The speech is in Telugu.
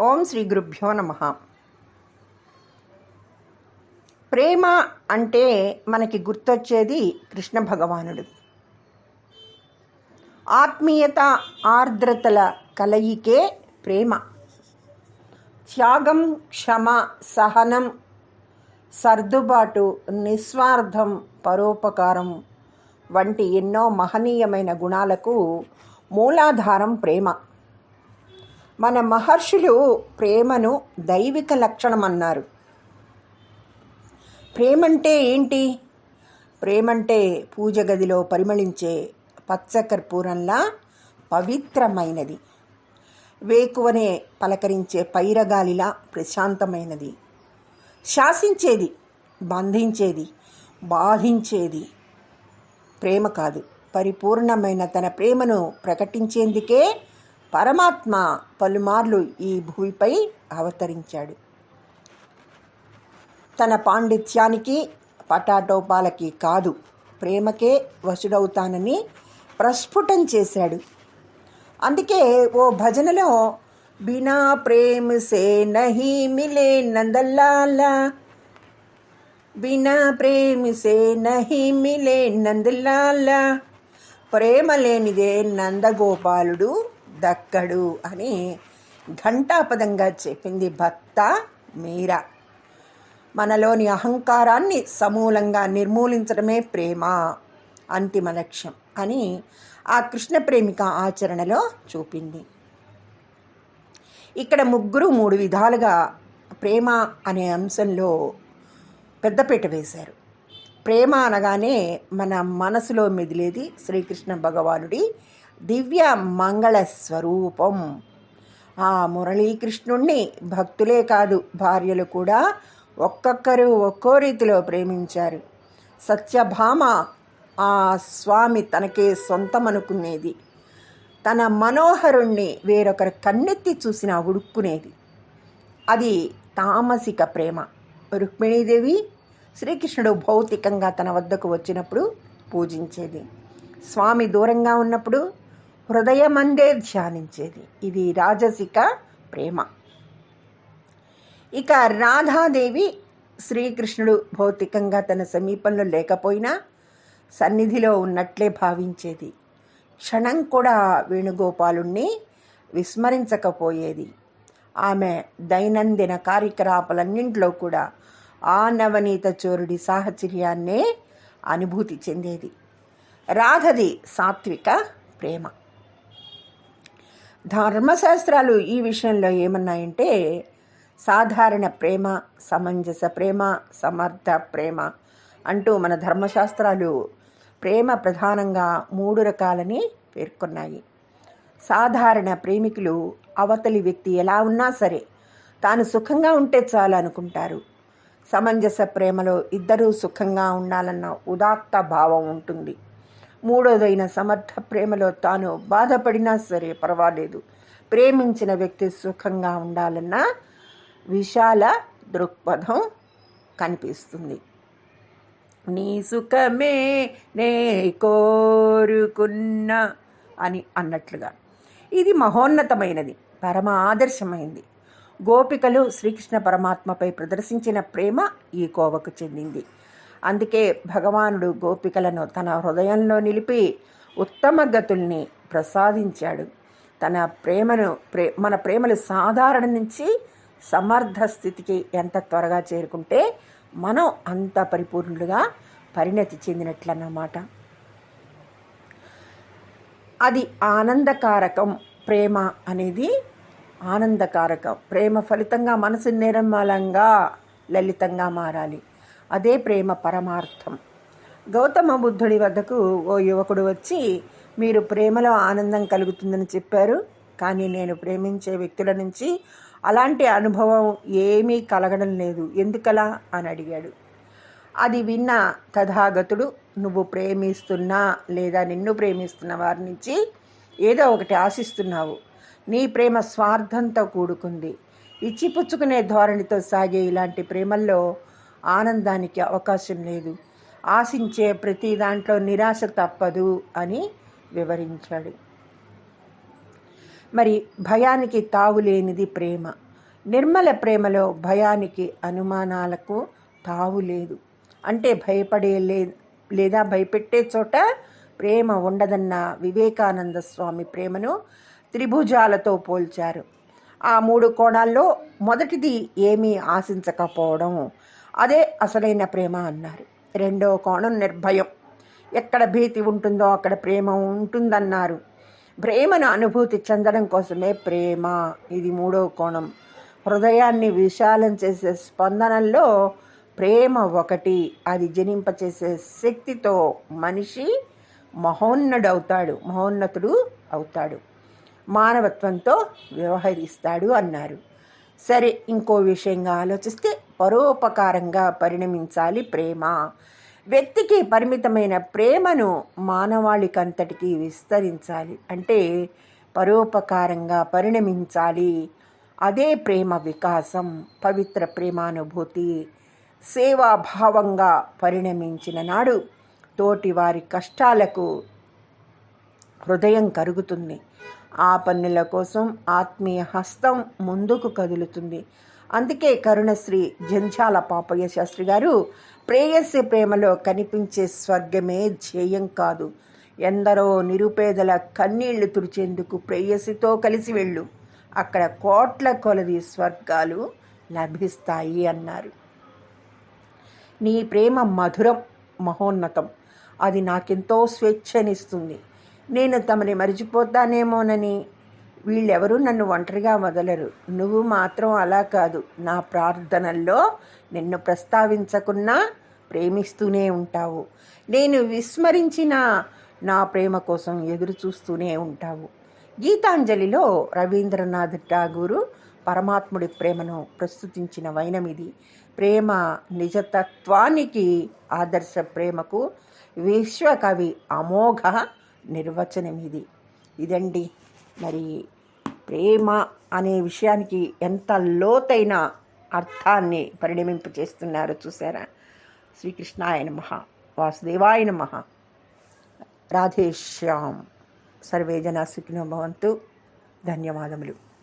ఓం శ్రీ గురుభ్యో నమ. ప్రేమ అంటే మనకి గుర్తొచ్చేది కృష్ణ భగవానుడు. ఆత్మీయత ఆర్ద్రతల కలయికే ప్రేమ. త్యాగం క్షమ సహనం సర్దుబాటు నిస్వార్థం పరోపకారం వంటి ఎన్నో మహనీయమైన గుణాలకు మూలాధారం ప్రేమ. మన మహర్షులు ప్రేమను దైవిక లక్షణం అన్నారు ప్రేమంటే ఏంటి? ప్రేమంటే పూజ గదిలో పరిమళించే పచ్చకర్పూరంలా పవిత్రమైనది. వేకువనే పలకరించే పైరగాలిలా ప్రశాంతమైనది. శాసించేది బంధించేది బాధించేది ప్రేమ కాదు. పరిపూర్ణమైన తన ప్రేమను ప్రకటించేందుకే పరమాత్మ పలుమార్లు ఈ భూమిపై అవతరించాడు. తన పాండిత్యానికి పటాటోపాలకి కాదు ప్రేమకే వశుడవుతానని ప్రస్ఫుటం చేశాడు. అందుకే ఓ భజనలో బినా ప్రేమ సే నహి మిలే నందలాలా బినా ప్రేమ సే నహి మిలే నందలాలా ప్రేమ లేనిదే నందగోపాలుడు దక్కడు అని ఘంటాపదంగా చెప్పింది భక్త మీరా. మనలోని అహంకారాన్ని సమూలంగా నిర్మూలించడమే ప్రేమ. అంతిమ లక్ష్యం అని ఆ కృష్ణ ప్రేమిక ఆచరణలో చూపింది. ఇక్కడ ముగ్గురు మూడు విధాలుగా ప్రేమ అనే అంశంలో పెద్దపీట వేశారు. ప్రేమ అనగానే మన మనసులో మెదిలేది శ్రీకృష్ణ భగవానుడి దివ్య మంగళ స్వరూపం ఆ మురళీకృష్ణుణ్ణి భక్తులే కాదు భార్యలు కూడా ఒక్కొక్కరు ఒక్కో రీతిలో ప్రేమించారు సత్యభామ ఆ స్వామి తనకే సొంతమనుకునేది తన మనోహరుణ్ణి వేరొకరు కన్నెత్తి చూసిన ఉడుక్కునేది అది తామసిక ప్రేమ రుక్మిణీదేవి శ్రీకృష్ణుడు భౌతికంగా తన వద్దకు వచ్చినప్పుడు పూజించేది స్వామి దూరంగా ఉన్నప్పుడు హృదయమందే ధ్యానించేది. ఇది రాజసిక ప్రేమ. ఇక రాధాదేవి శ్రీకృష్ణుడు భౌతికంగా తన సమీపంలో లేకపోయినా సన్నిధిలో ఉన్నట్లే భావించేది. క్షణం కూడా వేణుగోపాలుణ్ణి విస్మరించకపోయేది. ఆమె దైనందిన కార్యకలాపాలన్నింటిలో కూడా ఆ నవనీత చోరుడి సాహచర్యాన్నే అనుభూతి చెందేది. రాధది సాత్విక ప్రేమ. ధర్మశాస్త్రాలు ఈ విషయంలో ఏమన్నాయంటే సాధారణ ప్రేమ సమంజస ప్రేమ సమర్థ ప్రేమ అంటూ మన ధర్మశాస్త్రాలు ప్రేమ ప్రధానంగా మూడు రకాలని పేర్కొన్నాయి. సాధారణ ప్రేమికులు అవతలి వ్యక్తి ఎలా ఉన్నా సరే తాను సుఖంగా ఉంటే చాలు అనుకుంటారు. సమంజస ప్రేమలో ఇద్దరూ సుఖంగా ఉండాలన్న ఉదాత్త భావం ఉంటుంది. మూడోదైన సమర్థ ప్రేమలో తాను బాధపడినా సరే పర్వాలేదు. ప్రేమించిన వ్యక్తి సుఖంగా ఉండాలన్న విశాల దృక్పథం కనిపిస్తుంది. నీ సుఖమే నే కోరుకున్నా అని అన్నట్లుగా. ఇది మహోన్నతమైనది పరమ ఆదర్శమైంది గోపికలు శ్రీకృష్ణ పరమాత్మపై ప్రదర్శించిన ప్రేమ ఈ కోవకు చెందింది. అందుకే భగవానుడు గోపికలను తన హృదయంలో నిలిపి ఉత్తమ గతుల్ని ప్రసాదించాడు. తన ప్రేమను ప్రే మన ప్రేమలు సాధారణ నుంచి సమర్థ స్థితికి ఎంత త్వరగా చేరుకుంటే మనం అంత పరిపూర్ణులుగా పరిణతి చెందినట్లన్నమాట. అది ఆనందకారకం. ప్రేమ అనేది ఆనందకారకం. ప్రేమ ఫలితంగా మనసు నిర్మలంగా లలితంగా మారాలి. అదే ప్రేమ పరమార్థం. గౌతమ బుద్ధుడి వద్దకు ఓ యువకుడు వచ్చి మీరు ప్రేమలో ఆనందం కలుగుతుందని చెప్పారు కానీ నేను ప్రేమించే వ్యక్తుల నుంచి అలాంటి అనుభవం ఏమీ కలగడం లేదు. ఎందుకలా? అని అడిగాడు. అది విన్న తథాగతుడు నువ్వు ప్రేమిస్తున్నా లేదా నిన్ను ప్రేమిస్తున్న వారి నుంచి ఏదో ఒకటి ఆశిస్తున్నావు. నీ ప్రేమ స్వార్థంతో కూడుకుంది. ఇచ్చిపుచ్చుకునే ధోరణితో సాగే ఇలాంటి ప్రేమల్లో ఆనందానికి అవకాశం లేదు. ఆశించే ప్రతి దాంట్లో నిరాశ తప్పదు అని వివరించాడు. మరి భయానికి తావులేనిది ప్రేమ. నిర్మల ప్రేమలో భయానికి అనుమానాలకు తావు లేదు. అంటే భయపడే లే లేదా భయపెట్టే చోట ప్రేమ ఉండదన్న వివేకానంద స్వామి ప్రేమను త్రిభుజాలతో పోల్చారు. ఆ మూడు కోణాల్లో మొదటిది ఏమీ ఆశించకపోవడం. అదే అసలైన ప్రేమ అన్నారు. రెండో కోణం నిర్భయం. ఎక్కడ భీతి ఉంటుందో అక్కడ ప్రేమ ఉంటుందన్నారు. ప్రేమను అనుభూతి చెందడం కోసమే ప్రేమ. ఇది మూడో కోణం. హృదయాన్ని విశాలం చేసే స్పందనల్లో ప్రేమ ఒకటి. అది జనింపచేసే శక్తితో మనిషి మహోన్నడవుతాడు మహోన్నతుడు అవుతాడు. మానవత్వంతో వ్యవహరిస్తాడు అన్నారు. సరే ఇంకో విషయంగా ఆలోచిస్తే పరోపకారంగా పరిణమించాలి ప్రేమ. వ్యక్తికి పరిమితమైన ప్రేమను మానవాళికంతటికి విస్తరించాలి. అంటే పరోపకారంగా పరిణమించాలి. అదే ప్రేమ వికాసం పవిత్ర ప్రేమానుభూతి సేవాభావంగా పరిణమించిన నాడు తోటి వారి కష్టాలకు హృదయం కరుగుతుంది. ఆ పన్నుల కోసం ఆత్మీయ హస్తం ముందుకు కదులుతుంది. అందుకే కరుణశ్రీ జంజాల పాపయ్య శాస్త్రి గారు ప్రేయసి ప్రేమలో కనిపించే స్వర్గమే ధ్యేయం కాదు. ఎందరో నిరుపేదల కన్నీళ్ళు తుడిచేందుకు ప్రేయసితో కలిసి వెళ్ళు. అక్కడ కోట్ల కొలది స్వర్గాలు లభిస్తాయి అన్నారు. నీ ప్రేమ మధురం మహోన్నతం. అది నాకెంతో స్వేచ్ఛనిస్తుంది. నేను తమని మరిచిపోతానేమోనని వీళ్ళెవరూ నన్ను ఒంటరిగా వదలరు. నువ్వు మాత్రం అలా కాదు. నా ప్రార్థనల్లో నిన్ను ప్రస్తావించకున్నా ప్రేమిస్తూనే ఉంటావు. నేను విస్మరించిన నా ప్రేమ కోసం ఎదురు చూస్తూనే ఉంటావు. గీతాంజలిలో రవీంద్రనాథ్ ఠాగూరు పరమాత్ముడి ప్రేమను ప్రస్తుతించిన వైనమిది ప్రేమ నిజతత్వానికి ఆదర్శ ప్రేమకు విశ్వకవి అమోఘ నిర్వచనమిది. ఇదండి మరి ప్రేమ అనే విషయానికి ఎంత లోతైన అర్థాన్ని పరిణమింప చేస్తున్నారో చూసారా? శ్రీకృష్ణాయ నమ వాసుదేవాయ నమ. రాధేశ్యాం సర్వే జనా సుఖినో భవంతు. ధన్యవాదములు.